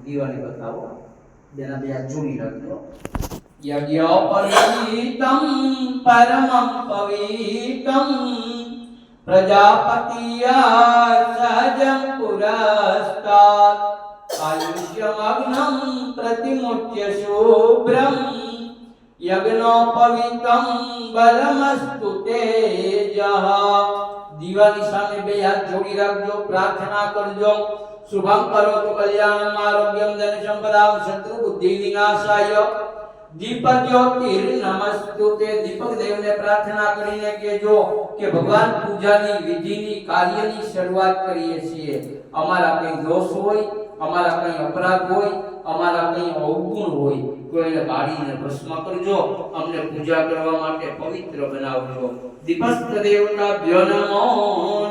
દિવાળી બતાવો. જેના બે જોડી રાખજો. યજ્ઞોપવીતમ પરમં પવિતમ. પ્રજાપતિયા સહજં પુરસ્તા આયુષ્યમગ્નમ પ્રતિમુચ્ય શુભ્રમ. યજ્ઞોપવિતમ બલમસ્તુ તેજઃ. દીવાની સામે બે હાથ જોડી રાખજો, પ્રાર્થના કરજો. શુભમ કરોતુ કલ્યાણમ આરોગ્યમ ધન સંપદામ શત્રુ બુદ્ધિ વિનાશાય દીપ જ્યોતિર નમસ્તુ તે દીપક દેવને પ્રાર્થના કરીને કેજો કે ભગવાન પૂજાની વિધિની, કાર્યની શરૂઆત કરીએ છીએ. અમારા કંઈ દોષ હોય, અમારા કંઈ અપરાધ હોય, અમારા કંઈ અવગુણ હોય એને બાળીને ભસ્મ કરજો. અમને પૂજા કરવા માટે પવિત્ર બનાવજો. દીપસ્ત દેવતા ભ્યો નમો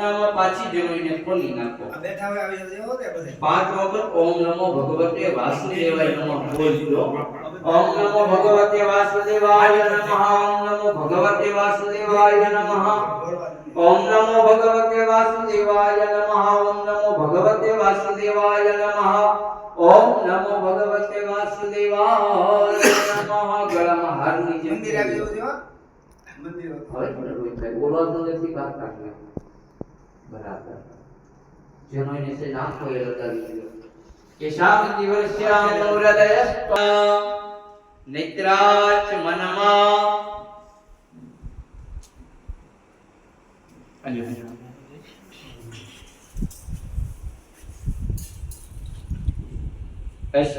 નમ પાછી જમીને ખોલી નાખો. બેઠા હોય આવી જજો તે બધે. પાંચ વખત ઓમ નમો ભગવતે વાસુદેવાય નમઃ બોલજો. ઓમ નમો ભગવતે વાસુદેવાય નમઃ ઓમ નમો ભગવતે વાસુદેવાય નમઃ. ઓમ નમો ભગવતે વાસુદેવાય નમઃ ઓમ નમો ભગવતે વાસુદેવાય નમઃ ગળામાં હારની જેમ મંદિર આવી જજો હો. મંદિર હવે મને રોઈ થાય. બોલવા તો નથી બહાર કાઢ્યો બરાબર. જેનો એને છે નામ કોઈ લગાવી દીધો. કે શામ દિવસ્યામ હૃદયસ્ત નિદ્રાચ મનમાં. અને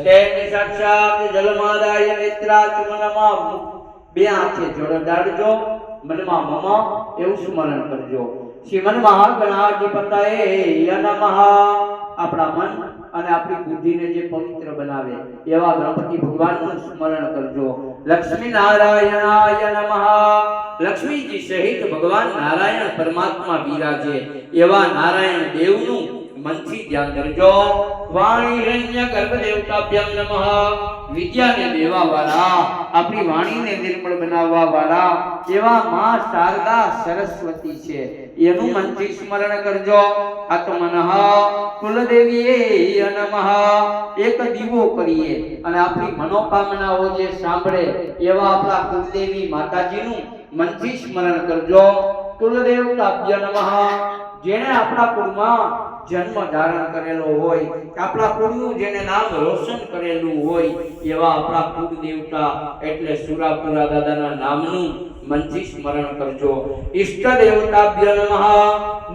આપણી બુદ્ધિને જે પવિત્ર બનાવે, એવા ગણપતિ ભગવાનનું સ્મરણ કરજો. લક્ષ્મી નારાયણાય નમઃ. લક્ષ્મીજી સહિત ભગવાન નારાયણ પરમાત્મા બિરાજે, એવા નારાયણ દેવનું મનથી ધ્યાન કરજો. વાણી રણ્ય ગર્ભ દેવતાભ્યમ નમઃ. વિદ્યાને દેવા વાળા આપણી વાણીને નિર્મળ બનાવવા વાળા એવા માં શારદા સરસ્વતી છે. એનું મનથી સ્મરણ કરજો. આત્મનઃ કુલદેવીએ નમઃ. એક દીવો કરીએ અને આપણી મનોકામનાઓ જે સાંભળે એવા આપણા કુલદેવી માતાજીનું મનથી સ્મરણ કરજો. કુલદેવતાભ્ય નમઃ. જેણે આપણા કુળમાં જન્મ ધારણ કરેલો હોય, આપણા કુળનું જેને નામ રોશન કરેલું હોય, એવા આપણા કુળ દેવતા એટલે સુરાપુરા દાદાના નામનું મનથી સ્મરણ કરજો. ઈષ્ટ દેવતાભ્ય નમઃ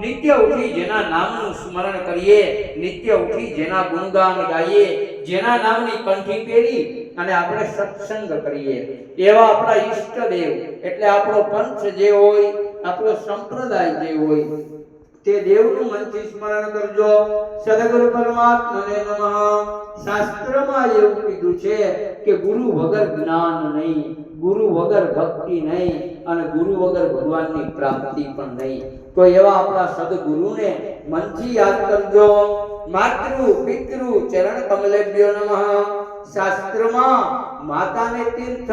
નિત્ય ઉઠી જેના નામનું સ્મરણ કરીએ, નિત્ય ઉઠી જેના ગુણગાન ગાઈએ, જેના નામની કંઠી પહેરી અને આપણે સત્સંગ કરીએ. એવા આપણા ઈષ્ટ દેવ એટલે આપણો પંથ જે હોય, આપણો સંપ્રદાય જે હોય તે દેવનું મનથી સ્મરણ કરજો. સદગુરુ પરમાત્માને નમઃ. શાસ્ત્રમાં એવું કીધું છે કે ગુરુ વગર જ્ઞાન નહીં, ગુરુ વગર ભક્તિ નહીં અને ગુરુ વગર ભગવાનની પ્રાપ્તિ પણ નહીં. તો એવા આપણા સદગુરુને મનથી યાદ કરજો. માતૃ, પિતૃ, ચરણ કમલેભ્યો નમઃ. શાસ્ત્રમાં માતાને તીર્થ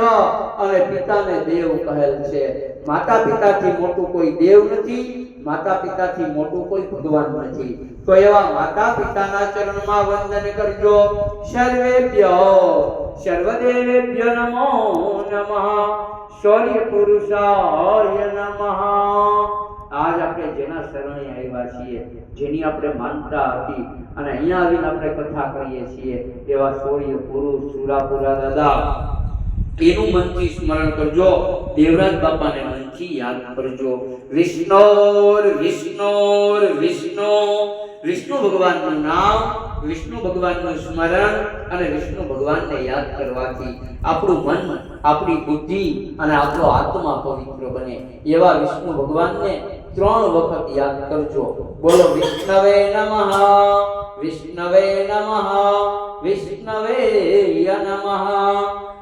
અને પિતાને દેવ કહેલ છે. માતા પિતાથી મોટું કોઈ દેવ નથી માતા પિતાથી મોટું કોઈ ભગવાન નથી. તો એવા માતા પિતાના ચરણમાં વંદન કરજો. સર્વેભ્ય સર્વદેવેભ્ય નમો નમઃ. શૌર્ય પુરુષાય નમઃ. આજ આપણે જેના શરણે આવ્યા છીએ, જેની આપણે માનતા હતી, અને અહીંયા આવીને આપણે કથા કરીએ છીએ, એવા શૌર્ય પુરુષ, સુરાપુરા દાદા. એનું મનથી સ્મરણ કરજો, દેવરાજ બાપાને મનથી યાદ કરજો. વિષ્ણોર વિષ્ણોર, વિષ્ણુ. વિષ્ણુ ભગવાનનું નામ, વિષ્ણુ ભગવાનનું સ્મરણ, અને વિષ્ણુ ભગવાનને યાદ કરવાથી આપણું મન, આપણી બુદ્ધિ અને આપણો આત્મા પવિત્ર બને. એવા વિષ્ણુ ભગવાનને ત્રણ વખત યાદ કરજો. બોલો વિષ્ણવે નમઃ વિષ્ણવે નમઃ વિષ્ણવે નમઃ.